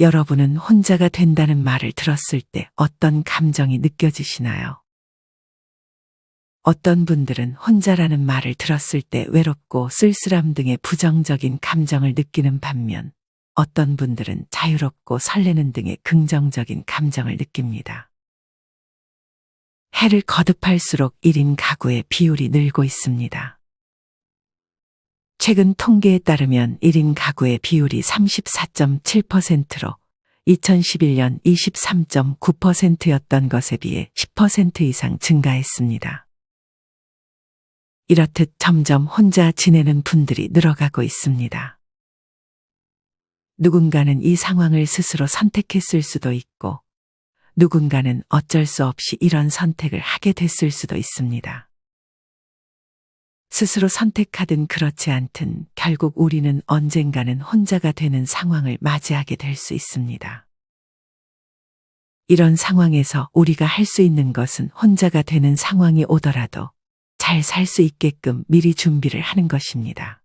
여러분은 혼자가 된다는 말을 들었을 때 어떤 감정이 느껴지시나요? 어떤 분들은 혼자라는 말을 들었을 때 외롭고 쓸쓸함 등의 부정적인 감정을 느끼는 반면 어떤 분들은 자유롭고 설레는 등의 긍정적인 감정을 느낍니다. 해를 거듭할수록 1인 가구의 비율이 늘고 있습니다. 최근 통계에 따르면 1인 가구의 비율이 34.7%로 2011년 23.9%였던 것에 비해 10% 이상 증가했습니다. 이렇듯 점점 혼자 지내는 분들이 늘어가고 있습니다. 누군가는 이 상황을 스스로 선택했을 수도 있고, 누군가는 어쩔 수 없이 이런 선택을 하게 됐을 수도 있습니다. 스스로 선택하든 그렇지 않든 결국 우리는 언젠가는 혼자가 되는 상황을 맞이하게 될 수 있습니다. 이런 상황에서 우리가 할 수 있는 것은 혼자가 되는 상황이 오더라도 잘 살 수 있게끔 미리 준비를 하는 것입니다.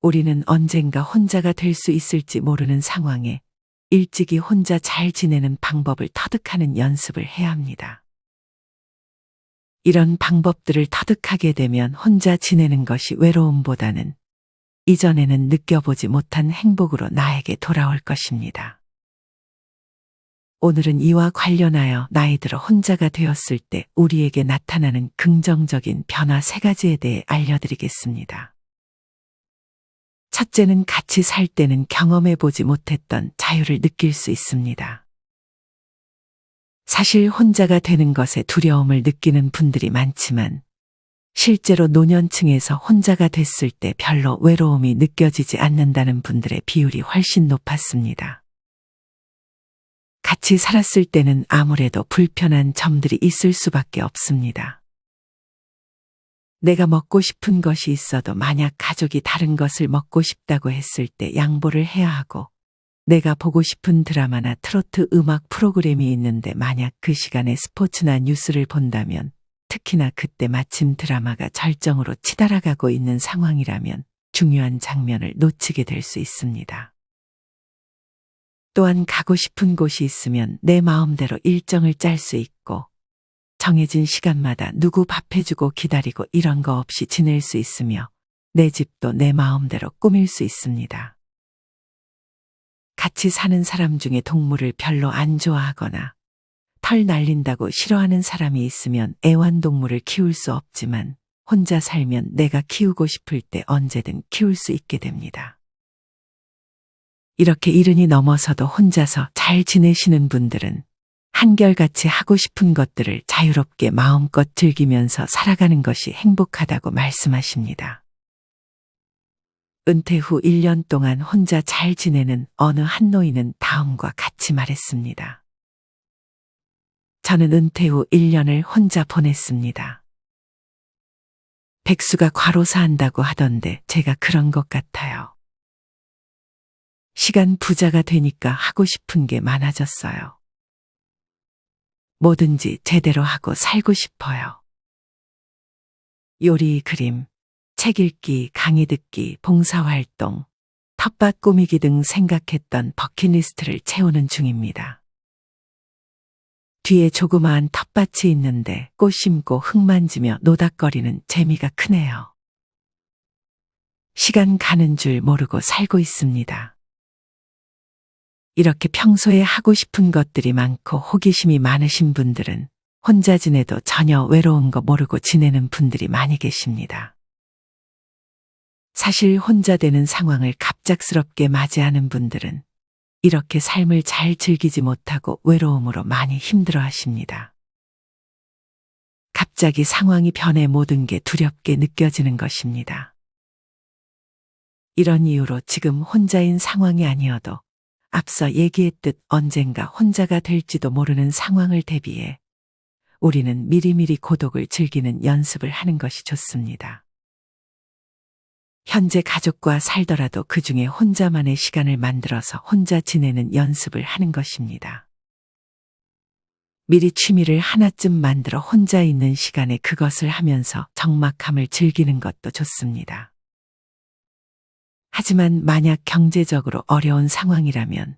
우리는 언젠가 혼자가 될 수 있을지 모르는 상황에 일찍이 혼자 잘 지내는 방법을 터득하는 연습을 해야 합니다. 이런 방법들을 터득하게 되면 혼자 지내는 것이 외로움보다는 이전에는 느껴보지 못한 행복으로 나에게 돌아올 것입니다. 오늘은 이와 관련하여 나이 들어 혼자가 되었을 때 우리에게 나타나는 긍정적인 변화 세 가지에 대해 알려드리겠습니다. 첫째는 같이 살 때는 경험해 보지 못했던 자유를 느낄 수 있습니다. 사실 혼자가 되는 것에 두려움을 느끼는 분들이 많지만 실제로 노년층에서 혼자가 됐을 때 별로 외로움이 느껴지지 않는다는 분들의 비율이 훨씬 높았습니다. 같이 살았을 때는 아무래도 불편한 점들이 있을 수밖에 없습니다. 내가 먹고 싶은 것이 있어도 만약 가족이 다른 것을 먹고 싶다고 했을 때 양보를 해야 하고 내가 보고 싶은 드라마나 트로트 음악 프로그램이 있는데 만약 그 시간에 스포츠나 뉴스를 본다면 특히나 그때 마침 드라마가 절정으로 치달아가고 있는 상황이라면 중요한 장면을 놓치게 될 수 있습니다. 또한 가고 싶은 곳이 있으면 내 마음대로 일정을 짤 수 있고 정해진 시간마다 누구 밥해주고 기다리고 이런 거 없이 지낼 수 있으며 내 집도 내 마음대로 꾸밀 수 있습니다. 같이 사는 사람 중에 동물을 별로 안 좋아하거나 털 날린다고 싫어하는 사람이 있으면 애완동물을 키울 수 없지만 혼자 살면 내가 키우고 싶을 때 언제든 키울 수 있게 됩니다. 이렇게 이른이 넘어서도 혼자서 잘 지내시는 분들은 한결같이 하고 싶은 것들을 자유롭게 마음껏 즐기면서 살아가는 것이 행복하다고 말씀하십니다. 은퇴 후 1년 동안 혼자 잘 지내는 어느 한 노인은 다음과 같이 말했습니다. 저는 은퇴 후 1년을 혼자 보냈습니다. 백수가 과로사 한다고 하던데 제가 그런 것 같아요. 시간 부자가 되니까 하고 싶은 게 많아졌어요. 뭐든지 제대로 하고 살고 싶어요. 요리, 그림, 책 읽기, 강의 듣기, 봉사활동, 텃밭 꾸미기 등 생각했던 버킷리스트를 채우는 중입니다. 뒤에 조그마한 텃밭이 있는데 꽃 심고 흙 만지며 노닥거리는 재미가 크네요. 시간 가는 줄 모르고 살고 있습니다. 이렇게 평소에 하고 싶은 것들이 많고 호기심이 많으신 분들은 혼자 지내도 전혀 외로운 거 모르고 지내는 분들이 많이 계십니다. 사실 혼자 되는 상황을 갑작스럽게 맞이하는 분들은 이렇게 삶을 잘 즐기지 못하고 외로움으로 많이 힘들어 하십니다. 갑자기 상황이 변해 모든 게 두렵게 느껴지는 것입니다. 이런 이유로 지금 혼자인 상황이 아니어도 앞서 얘기했듯 언젠가 혼자가 될지도 모르는 상황을 대비해 우리는 미리미리 고독을 즐기는 연습을 하는 것이 좋습니다. 현재 가족과 살더라도 그 중에 혼자만의 시간을 만들어서 혼자 지내는 연습을 하는 것입니다. 미리 취미를 하나쯤 만들어 혼자 있는 시간에 그것을 하면서 적막함을 즐기는 것도 좋습니다. 하지만 만약 경제적으로 어려운 상황이라면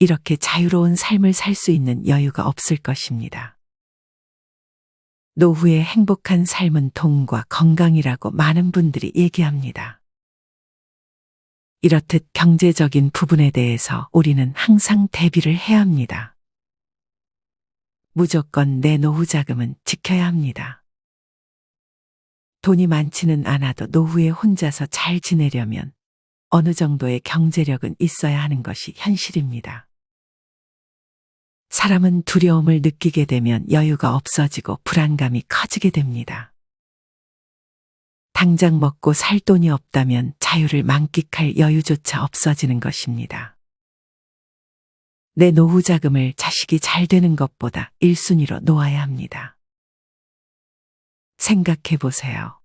이렇게 자유로운 삶을 살 수 있는 여유가 없을 것입니다. 노후의 행복한 삶은 돈과 건강이라고 많은 분들이 얘기합니다. 이렇듯 경제적인 부분에 대해서 우리는 항상 대비를 해야 합니다. 무조건 내 노후 자금은 지켜야 합니다. 돈이 많지는 않아도 노후에 혼자서 잘 지내려면 어느 정도의 경제력은 있어야 하는 것이 현실입니다. 사람은 두려움을 느끼게 되면 여유가 없어지고 불안감이 커지게 됩니다. 당장 먹고 살 돈이 없다면 자유를 만끽할 여유조차 없어지는 것입니다. 내 노후 자금을 자식이 잘 되는 것보다 1순위로 놓아야 합니다. 생각해 보세요.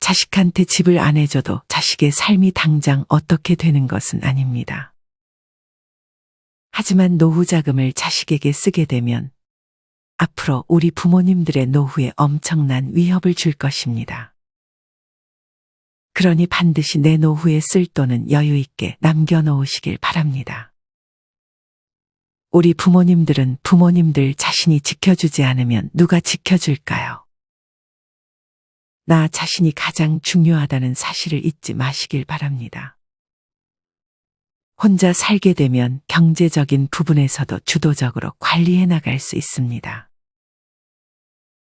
자식한테 집을 안 해줘도 자식의 삶이 당장 어떻게 되는 것은 아닙니다. 하지만 노후 자금을 자식에게 쓰게 되면 앞으로 우리 부모님들의 노후에 엄청난 위협을 줄 것입니다. 그러니 반드시 내 노후에 쓸 돈은 여유 있게 남겨놓으시길 바랍니다. 우리 부모님들은 부모님들 자신이 지켜주지 않으면 누가 지켜줄까요? 나 자신이 가장 중요하다는 사실을 잊지 마시길 바랍니다. 혼자 살게 되면 경제적인 부분에서도 주도적으로 관리해 나갈 수 있습니다.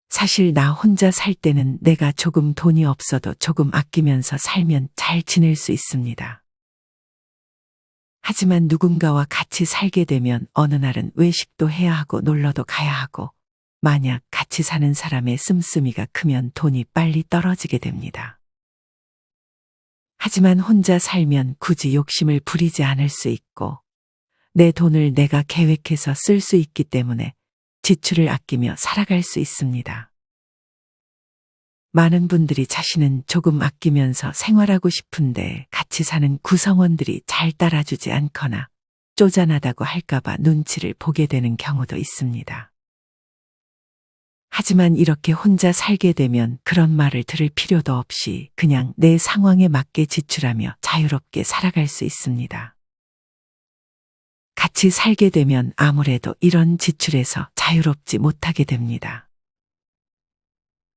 사실 나 혼자 살 때는 내가 조금 돈이 없어도 조금 아끼면서 살면 잘 지낼 수 있습니다. 하지만 누군가와 같이 살게 되면 어느 날은 외식도 해야 하고 놀러도 가야 하고 만약 같이 사는 사람의 씀씀이가 크면 돈이 빨리 떨어지게 됩니다. 하지만 혼자 살면 굳이 욕심을 부리지 않을 수 있고 내 돈을 내가 계획해서 쓸 수 있기 때문에 지출을 아끼며 살아갈 수 있습니다. 많은 분들이 자신은 조금 아끼면서 생활하고 싶은데 같이 사는 구성원들이 잘 따라주지 않거나 쪼잔하다고 할까봐 눈치를 보게 되는 경우도 있습니다. 하지만 이렇게 혼자 살게 되면 그런 말을 들을 필요도 없이 그냥 내 상황에 맞게 지출하며 자유롭게 살아갈 수 있습니다. 같이 살게 되면 아무래도 이런 지출에서 자유롭지 못하게 됩니다.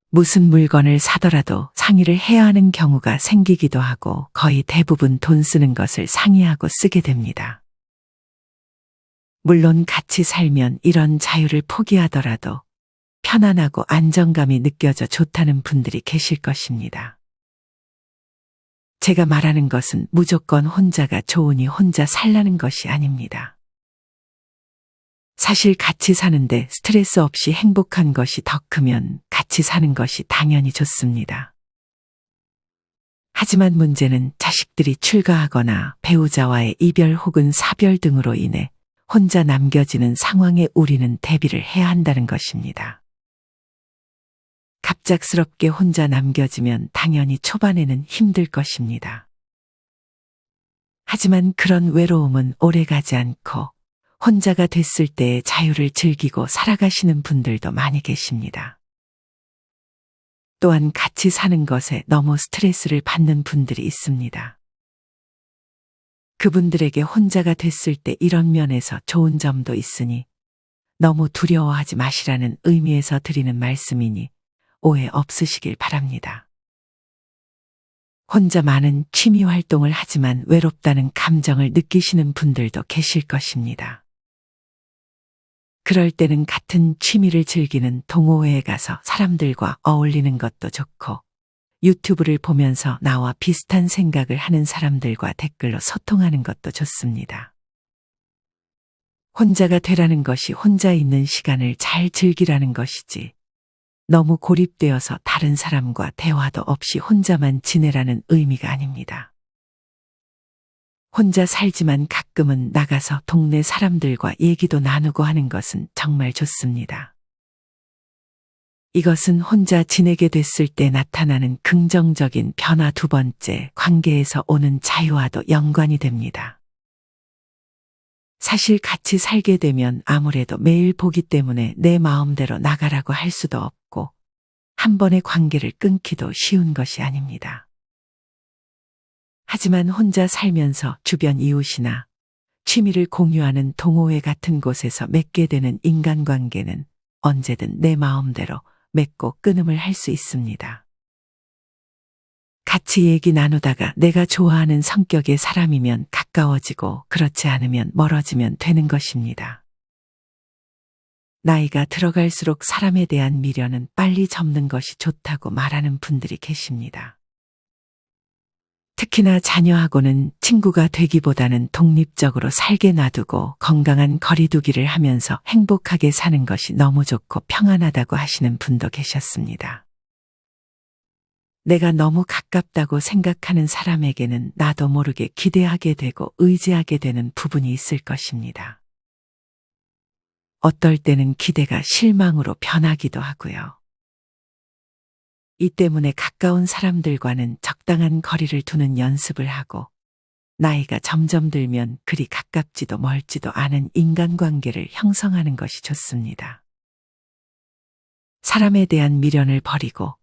무슨 물건을 사더라도 상의를 해야 하는 경우가 생기기도 하고 거의 대부분 돈 쓰는 것을 상의하고 쓰게 됩니다. 물론 같이 살면 이런 자유를 포기하더라도 편안하고 안정감이 느껴져 좋다는 분들이 계실 것입니다. 제가 말하는 것은 무조건 혼자가 좋으니 혼자 살라는 것이 아닙니다. 사실 같이 사는데 스트레스 없이 행복한 것이 더 크면 같이 사는 것이 당연히 좋습니다. 하지만 문제는 자식들이 출가하거나 배우자와의 이별 혹은 사별 등으로 인해 혼자 남겨지는 상황에 우리는 대비를 해야 한다는 것입니다. 갑작스럽게 혼자 남겨지면 당연히 초반에는 힘들 것입니다. 하지만 그런 외로움은 오래 가지 않고 혼자가 됐을 때의 자유를 즐기고 살아가시는 분들도 많이 계십니다. 또한 같이 사는 것에 너무 스트레스를 받는 분들이 있습니다. 그분들에게 혼자가 됐을 때 이런 면에서 좋은 점도 있으니 너무 두려워하지 마시라는 의미에서 드리는 말씀이니 오해 없으시길 바랍니다. 혼자 많은 취미 활동을 하지만 외롭다는 감정을 느끼시는 분들도 계실 것입니다. 그럴 때는 같은 취미를 즐기는 동호회에 가서 사람들과 어울리는 것도 좋고 유튜브를 보면서 나와 비슷한 생각을 하는 사람들과 댓글로 소통하는 것도 좋습니다. 혼자가 되라는 것이 혼자 있는 시간을 잘 즐기라는 것이지 너무 고립되어서 다른 사람과 대화도 없이 혼자만 지내라는 의미가 아닙니다. 혼자 살지만 가끔은 나가서 동네 사람들과 얘기도 나누고 하는 것은 정말 좋습니다. 이것은 혼자 지내게 됐을 때 나타나는 긍정적인 변화 두 번째 관계에서 오는 자유와도 연관이 됩니다. 사실 같이 살게 되면 아무래도 매일 보기 때문에 내 마음대로 나가라고 할 수도 없고 한 번의 관계를 끊기도 쉬운 것이 아닙니다. 하지만 혼자 살면서 주변 이웃이나 취미를 공유하는 동호회 같은 곳에서 맺게 되는 인간관계는 언제든 내 마음대로 맺고 끊음을 할 수 있습니다. 같이 얘기 나누다가 내가 좋아하는 성격의 사람이면 가까워지고 그렇지 않으면 멀어지면 되는 것입니다. 나이가 들어갈수록 사람에 대한 미련은 빨리 접는 것이 좋다고 말하는 분들이 계십니다. 특히나 자녀하고는 친구가 되기보다는 독립적으로 살게 놔두고 건강한 거리두기를 하면서 행복하게 사는 것이 너무 좋고 평안하다고 하시는 분도 계셨습니다. 내가 너무 가깝다고 생각하는 사람에게는 나도 모르게 기대하게 되고 의지하게 되는 부분이 있을 것입니다. 어떨 때는 기대가 실망으로 변하기도 하고요. 이 때문에 가까운 사람들과는 적당한 거리를 두는 연습을 하고 나이가 점점 들면 그리 가깝지도 멀지도 않은 인간관계를 형성하는 것이 좋습니다. 사람에 대한 미련을 버리고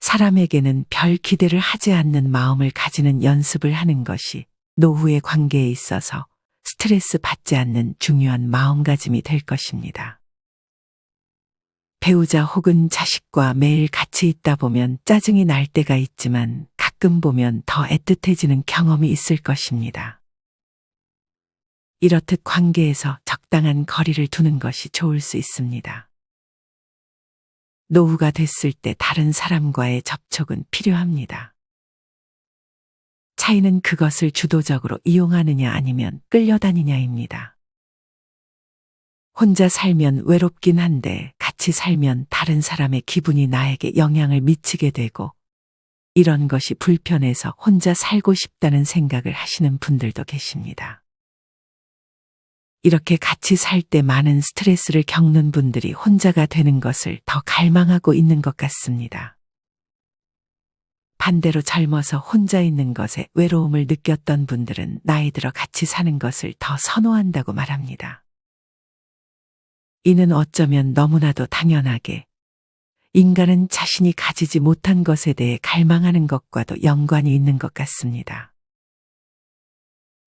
사람에게는 별 기대를 하지 않는 마음을 가지는 연습을 하는 것이 노후의 관계에 있어서 스트레스 받지 않는 중요한 마음가짐이 될 것입니다. 배우자 혹은 자식과 매일 같이 있다 보면 짜증이 날 때가 있지만 가끔 보면 더 애틋해지는 경험이 있을 것입니다. 이렇듯 관계에서 적당한 거리를 두는 것이 좋을 수 있습니다. 노후가 됐을 때 다른 사람과의 접촉은 필요합니다. 차이는 그것을 주도적으로 이용하느냐 아니면 끌려다니냐입니다. 혼자 살면 외롭긴 한데 같이 살면 다른 사람의 기분이 나에게 영향을 미치게 되고 이런 것이 불편해서 혼자 살고 싶다는 생각을 하시는 분들도 계십니다. 이렇게 같이 살 때 많은 스트레스를 겪는 분들이 혼자가 되는 것을 더 갈망하고 있는 것 같습니다. 반대로 젊어서 혼자 있는 것에 외로움을 느꼈던 분들은 나이 들어 같이 사는 것을 더 선호한다고 말합니다. 이는 어쩌면 너무나도 당연하게 인간은 자신이 가지지 못한 것에 대해 갈망하는 것과도 연관이 있는 것 같습니다.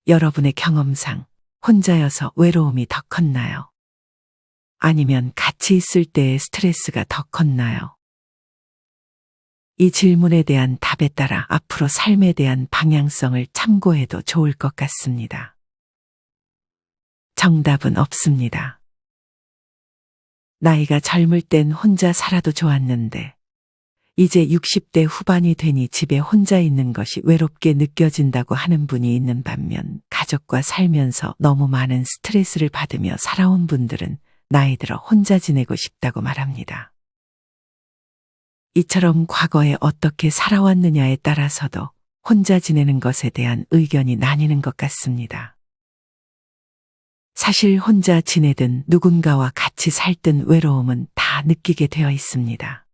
여러분의 경험상 혼자여서 외로움이 더 컸나요? 아니면 같이 있을 때의 스트레스가 더 컸나요? 이 질문에 대한 답에 따라 앞으로 삶에 대한 방향성을 참고해도 좋을 것 같습니다. 정답은 없습니다. 나이가 젊을 땐 혼자 살아도 좋았는데, 이제 60대 후반이 되니 집에 혼자 있는 것이 외롭게 느껴진다고 하는 분이 있는 반면, 가족과 살면서 너무 많은 스트레스를 받으며 살아온 분들은 나이 들어 혼자 지내고 싶다고 말합니다. 이처럼 과거에 어떻게 살아왔느냐에 따라서도 혼자 지내는 것에 대한 의견이 나뉘는 것 같습니다. 사실 혼자 지내든 누군가와 같이 살든 외로움은 다 느끼게 되어 있습니다.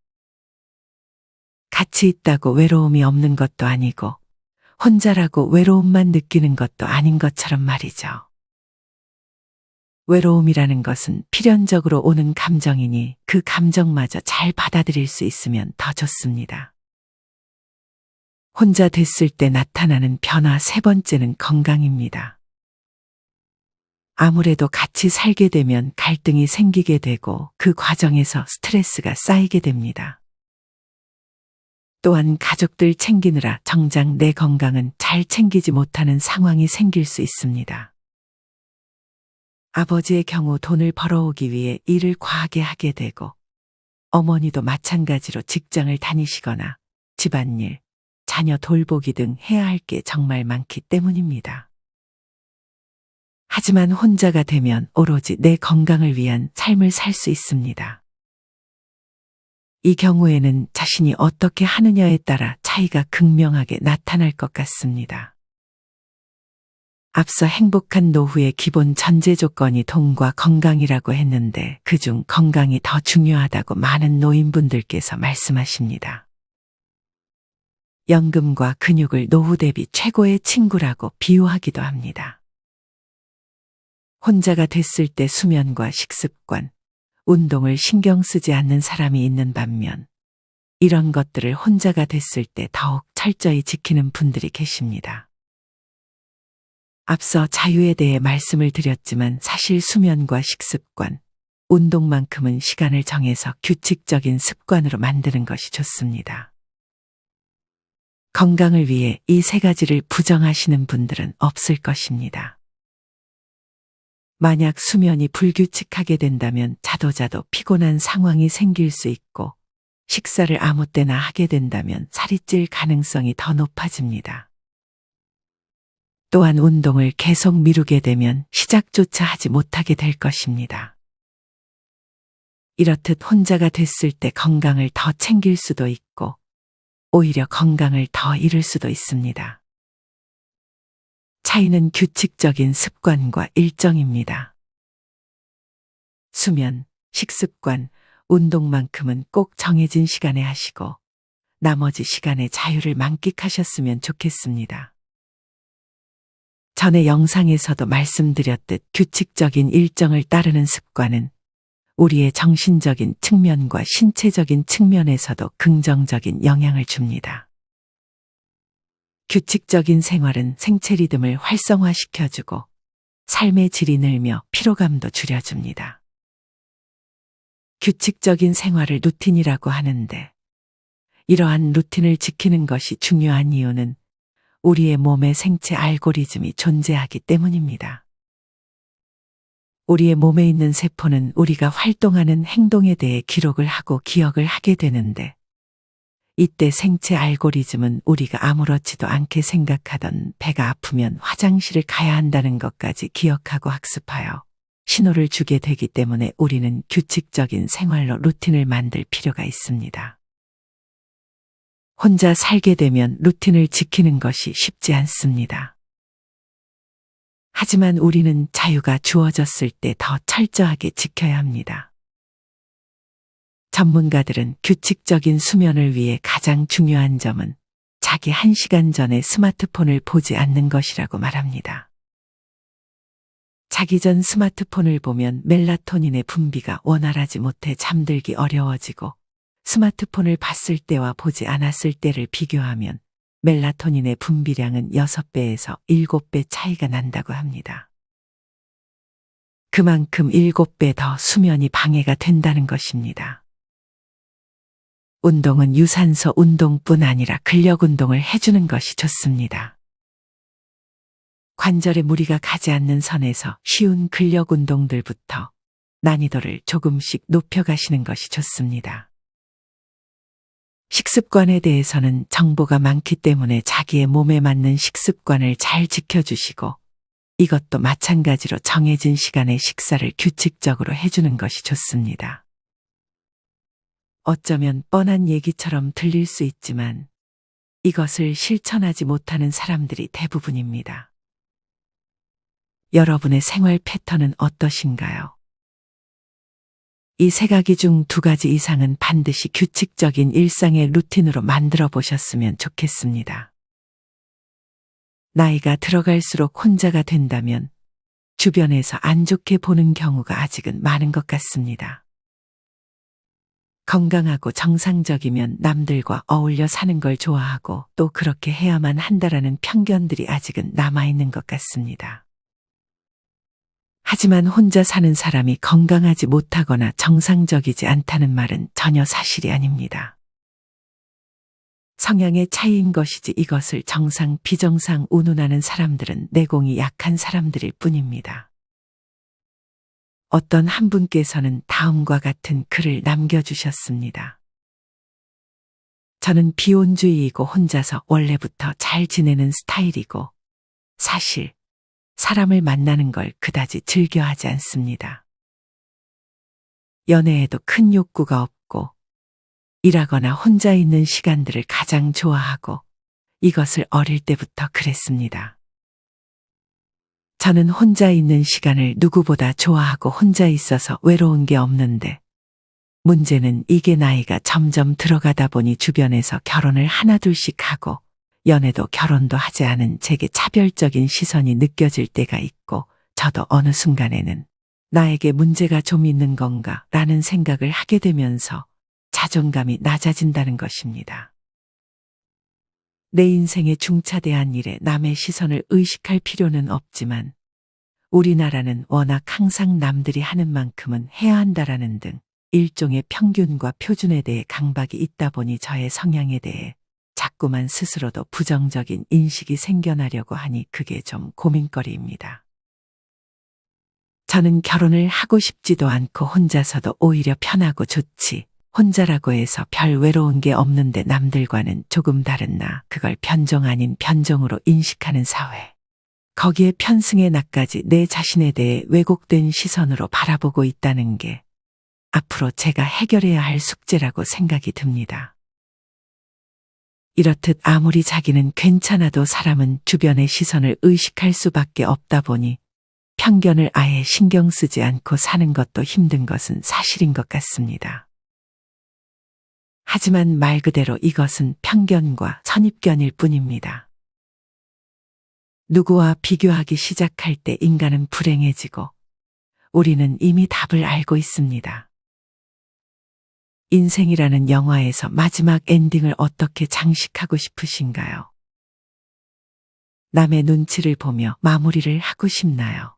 같이 있다고 외로움이 없는 것도 아니고 혼자라고 외로움만 느끼는 것도 아닌 것처럼 말이죠. 외로움이라는 것은 필연적으로 오는 감정이니 그 감정마저 잘 받아들일 수 있으면 더 좋습니다. 혼자 됐을 때 나타나는 변화 세 번째는 건강입니다. 아무래도 같이 살게 되면 갈등이 생기게 되고 그 과정에서 스트레스가 쌓이게 됩니다. 또한 가족들 챙기느라 정작 내 건강은 잘 챙기지 못하는 상황이 생길 수 있습니다. 아버지의 경우 돈을 벌어오기 위해 일을 과하게 하게 되고 어머니도 마찬가지로 직장을 다니시거나 집안일, 자녀 돌보기 등 해야 할 게 정말 많기 때문입니다. 하지만 혼자가 되면 오로지 내 건강을 위한 삶을 살 수 있습니다. 이 경우에는 자신이 어떻게 하느냐에 따라 차이가 극명하게 나타날 것 같습니다. 앞서 행복한 노후의 기본 전제 조건이 돈과 건강이라고 했는데 그중 건강이 더 중요하다고 많은 노인분들께서 말씀하십니다. 연금과 근육을 노후 대비 최고의 친구라고 비유하기도 합니다. 혼자가 됐을 때 수면과 식습관, 운동을 신경 쓰지 않는 사람이 있는 반면 이런 것들을 혼자가 됐을 때 더욱 철저히 지키는 분들이 계십니다. 앞서 자유에 대해 말씀을 드렸지만 사실 수면과 식습관, 운동만큼은 시간을 정해서 규칙적인 습관으로 만드는 것이 좋습니다. 건강을 위해 이 세 가지를 부정하시는 분들은 없을 것입니다. 만약 수면이 불규칙하게 된다면 자도자도 피곤한 상황이 생길 수 있고 식사를 아무 때나 하게 된다면 살이 찔 가능성이 더 높아집니다. 또한 운동을 계속 미루게 되면 시작조차 하지 못하게 될 것입니다. 이렇듯 혼자가 됐을 때 건강을 더 챙길 수도 있고 오히려 건강을 더 잃을 수도 있습니다. 차이는 규칙적인 습관과 일정입니다. 수면, 식습관, 운동만큼은 꼭 정해진 시간에 하시고 나머지 시간에 자유를 만끽하셨으면 좋겠습니다. 전에 영상에서도 말씀드렸듯 규칙적인 일정을 따르는 습관은 우리의 정신적인 측면과 신체적인 측면에서도 긍정적인 영향을 줍니다. 규칙적인 생활은 생체 리듬을 활성화시켜주고 삶의 질이 늘며 피로감도 줄여줍니다. 규칙적인 생활을 루틴이라고 하는데 이러한 루틴을 지키는 것이 중요한 이유는 우리의 몸의 생체 알고리즘이 존재하기 때문입니다. 우리의 몸에 있는 세포는 우리가 활동하는 행동에 대해 기록을 하고 기억을 하게 되는데 이때 생체 알고리즘은 우리가 아무렇지도 않게 생각하던 배가 아프면 화장실을 가야 한다는 것까지 기억하고 학습하여 신호를 주게 되기 때문에 우리는 규칙적인 생활로 루틴을 만들 필요가 있습니다. 혼자 살게 되면 루틴을 지키는 것이 쉽지 않습니다. 하지만 우리는 자유가 주어졌을 때 더 철저하게 지켜야 합니다. 전문가들은 규칙적인 수면을 위해 가장 중요한 점은 자기 한 시간 전에 스마트폰을 보지 않는 것이라고 말합니다. 자기 전 스마트폰을 보면 멜라토닌의 분비가 원활하지 못해 잠들기 어려워지고 스마트폰을 봤을 때와 보지 않았을 때를 비교하면 멜라토닌의 분비량은 6배에서 7배 차이가 난다고 합니다. 그만큼 7배 더 수면이 방해가 된다는 것입니다. 운동은 유산소 운동뿐 아니라 근력 운동을 해주는 것이 좋습니다. 관절에 무리가 가지 않는 선에서 쉬운 근력 운동들부터 난이도를 조금씩 높여가시는 것이 좋습니다. 식습관에 대해서는 정보가 많기 때문에 자기의 몸에 맞는 식습관을 잘 지켜주시고 이것도 마찬가지로 정해진 시간에 식사를 규칙적으로 해주는 것이 좋습니다. 어쩌면 뻔한 얘기처럼 들릴 수 있지만 이것을 실천하지 못하는 사람들이 대부분입니다. 여러분의 생활 패턴은 어떠신가요? 이 세 가지 중 두 가지 이상은 반드시 규칙적인 일상의 루틴으로 만들어 보셨으면 좋겠습니다. 나이가 들어갈수록 혼자가 된다면 주변에서 안 좋게 보는 경우가 아직은 많은 것 같습니다. 건강하고 정상적이면 남들과 어울려 사는 걸 좋아하고 또 그렇게 해야만 한다라는 편견들이 아직은 남아있는 것 같습니다. 하지만 혼자 사는 사람이 건강하지 못하거나 정상적이지 않다는 말은 전혀 사실이 아닙니다. 성향의 차이인 것이지 이것을 정상, 비정상 운운하는 사람들은 내공이 약한 사람들일 뿐입니다. 어떤 한 분께서는 다음과 같은 글을 남겨주셨습니다. 저는 비혼주의이고 혼자서 원래부터 잘 지내는 스타일이고 사실 사람을 만나는 걸 그다지 즐겨하지 않습니다. 연애에도 큰 욕구가 없고 일하거나 혼자 있는 시간들을 가장 좋아하고 이것을 어릴 때부터 그랬습니다. 저는 혼자 있는 시간을 누구보다 좋아하고 혼자 있어서 외로운 게 없는데 문제는 이게 나이가 점점 들어가다 보니 주변에서 결혼을 하나둘씩 하고 연애도 결혼도 하지 않은 제게 차별적인 시선이 느껴질 때가 있고 저도 어느 순간에는 나에게 문제가 좀 있는 건가 라는 생각을 하게 되면서 자존감이 낮아진다는 것입니다. 내 인생에 중차대한 일에 남의 시선을 의식할 필요는 없지만 우리나라는 워낙 항상 남들이 하는 만큼은 해야 한다라는 등 일종의 평균과 표준에 대해 강박이 있다 보니 저의 성향에 대해 자꾸만 스스로도 부정적인 인식이 생겨나려고 하니 그게 좀 고민거리입니다. 저는 결혼을 하고 싶지도 않고 혼자서도 오히려 편하고 좋지. 혼자라고 해서 별 외로운 게 없는데 남들과는 조금 다른 나, 그걸 변종 아닌 변종으로 인식하는 사회. 거기에 편승의 나까지 내 자신에 대해 왜곡된 시선으로 바라보고 있다는 게 앞으로 제가 해결해야 할 숙제라고 생각이 듭니다. 이렇듯 아무리 자기는 괜찮아도 사람은 주변의 시선을 의식할 수밖에 없다 보니 편견을 아예 신경 쓰지 않고 사는 것도 힘든 것은 사실인 것 같습니다. 하지만 말 그대로 이것은 편견과 선입견일 뿐입니다. 누구와 비교하기 시작할 때 인간은 불행해지고 우리는 이미 답을 알고 있습니다. 인생이라는 영화에서 마지막 엔딩을 어떻게 장식하고 싶으신가요? 남의 눈치를 보며 마무리를 하고 싶나요?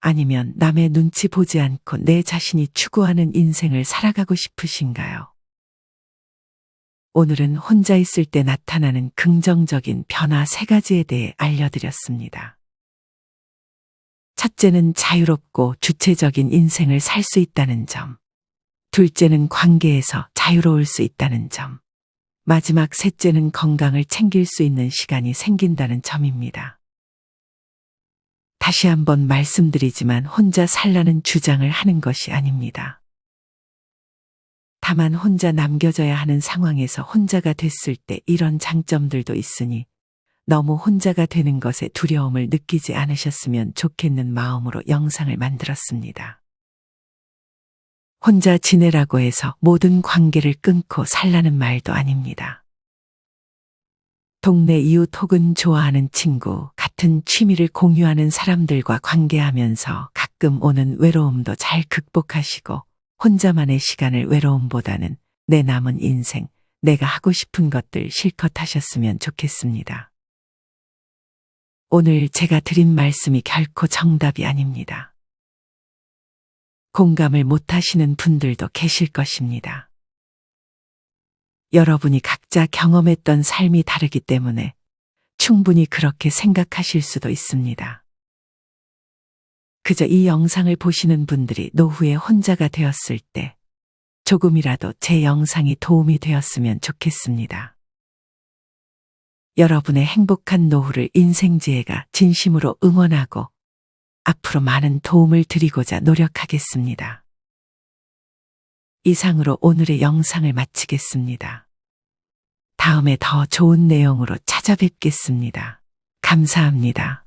아니면 남의 눈치 보지 않고 내 자신이 추구하는 인생을 살아가고 싶으신가요? 오늘은 혼자 있을 때 나타나는 긍정적인 변화 세 가지에 대해 알려드렸습니다. 첫째는 자유롭고 주체적인 인생을 살 수 있다는 점. 둘째는 관계에서 자유로울 수 있다는 점. 마지막 셋째는 건강을 챙길 수 있는 시간이 생긴다는 점입니다. 다시 한번 말씀드리지만 혼자 살라는 주장을 하는 것이 아닙니다. 다만 혼자 남겨져야 하는 상황에서 혼자가 됐을 때 이런 장점들도 있으니 너무 혼자가 되는 것에 두려움을 느끼지 않으셨으면 좋겠는 마음으로 영상을 만들었습니다. 혼자 지내라고 해서 모든 관계를 끊고 살라는 말도 아닙니다. 동네 이웃 혹은 좋아하는 친구, 같은 취미를 공유하는 사람들과 관계하면서 가끔 오는 외로움도 잘 극복하시고 혼자만의 시간을 외로움보다는 내 남은 인생, 내가 하고 싶은 것들 실컷 하셨으면 좋겠습니다. 오늘 제가 드린 말씀이 결코 정답이 아닙니다. 공감을 못 하시는 분들도 계실 것입니다. 여러분이 각자 경험했던 삶이 다르기 때문에 충분히 그렇게 생각하실 수도 있습니다. 그저 이 영상을 보시는 분들이 노후에 혼자가 되었을 때 조금이라도 제 영상이 도움이 되었으면 좋겠습니다. 여러분의 행복한 노후를 인생지혜가 진심으로 응원하고 앞으로 많은 도움을 드리고자 노력하겠습니다. 이상으로 오늘의 영상을 마치겠습니다. 다음에 더 좋은 내용으로 찾아뵙겠습니다. 감사합니다.